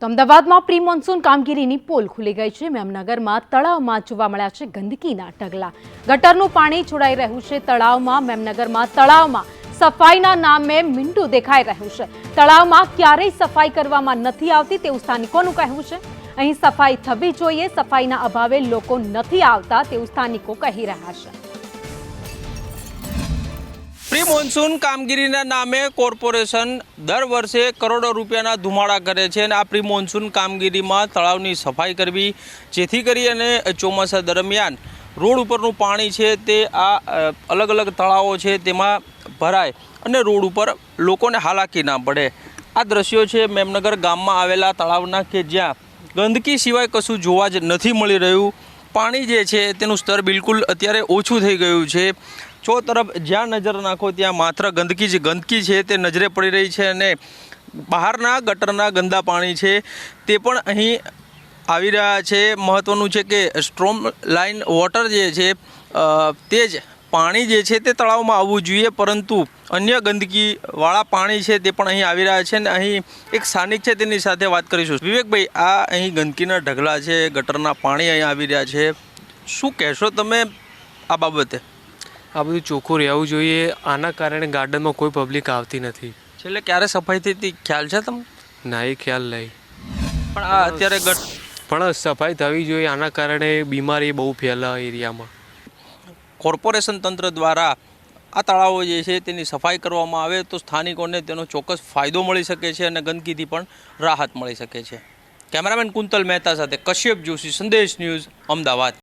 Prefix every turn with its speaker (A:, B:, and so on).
A: તો અમદાવાદમાં pre monsoon કામગીરીની પોલ ખુલી ગઈ છે. મેમનગરમાં તળાવમાં જોવા મળ્યા છે ગંદકીના ઢગલા. ગટરનું પાણી છોડાઈ રહ્યું છે. તળાવમાં, મેમનગરમાં તળાવમાં સફાઈના નામે મીંડું દેખાઈ રહ્યું છે. તળાવમાં ક્યારેય સફાઈ કરવામાં નથી આવતી તેવું સ્થાનિકોનું કહેવું છે. અહીં સફાઈ થવી જોઈએ. સફાઈના અભાવે લોકો નથી આવતા તેવું સ્થાનિકો કહી રહ્યા છે.
B: મોન્સૂન કામગીરીના નામે કોર્પોરેશન દર વર્ષે કરોડો રૂપિયાના ધુમાડા કરે છે અને આ પ્રી મોન્સૂન કામગીરીમાં તળાવની સફાઈ કરવી, જેથી કરી અને ચોમાસા દરમિયાન રોડ ઉપરનું પાણી છે તે આ અલગ અલગ તળાવો છે તેમાં ભરાય અને રોડ ઉપર લોકોને હાલાકી ના પડે. આ દ્રશ્યો છે મેમનગર ગામમાં આવેલા તળાવના કે જ્યાં ગંદકી સિવાય કશું જોવા જ નથી મળી રહ્યું. પાણી જે છે તેનું સ્તર બિલકુલ અત્યારે ઓછું થઈ ગયું છે. ચો તરફ જ્યાં નજર નાખો ત્યાં માત્ર ગંદકી જ ગંદકી છે, તે નજરે પડી રહી છે અને બહારના ગટરના ગંદા પાણી છે, તે પણ અહીં આવી રહ્યા છે. મહત્ત્વનું છે કે સ્ટ્રોમ લાઇન વોટર જે છે તે જ પાણી જે છે તે તળાવમાં આવવું જોઈએ, પરંતુ અન્ય ગંદકીવાળા પાણી છે તે પણ અહીં આવી રહ્યા છે અને અહીં એક સ્થાનિક છે તેની સાથે વાત કરીશું. વિવેકભાઈ, આ અહીં ગંદકીના ઢગલા છે, ગટરના પાણી અહીં આવી રહ્યા છે. શું કહેશો તમે આ બાબતે?
C: આ બધું ચોખ્ખું રહેવું જોઈએ. આના કારણે ગાર્ડનમાં કોઈ પબ્લિક આવતી નથી.
B: છેલ્લે ક્યારે સફાઈ થઈ હતી? ખ્યાલ છે તમને?
C: ના એ ખ્યાલ નહીં
B: પણ આ અત્યારે ગટ
C: પણ સફાઈ થવી જોઈએ. આના કારણે બીમારી બહુ ફેલાય એરિયામાં.
B: કોર્પોરેશન તંત્ર દ્વારા આ તળાવો જે છે તેની સફાઈ કરવામાં આવે તો સ્થાનિકોને તેનો ચોક્કસ ફાયદો મળી શકે છે અને ગંદકીથી પણ રાહત મળી શકે છે. કેમેરામેન કુંતલ મહેતા સાથે કશ્યપ જોશી સંદેશ ન્યૂઝ અમદાવાદ.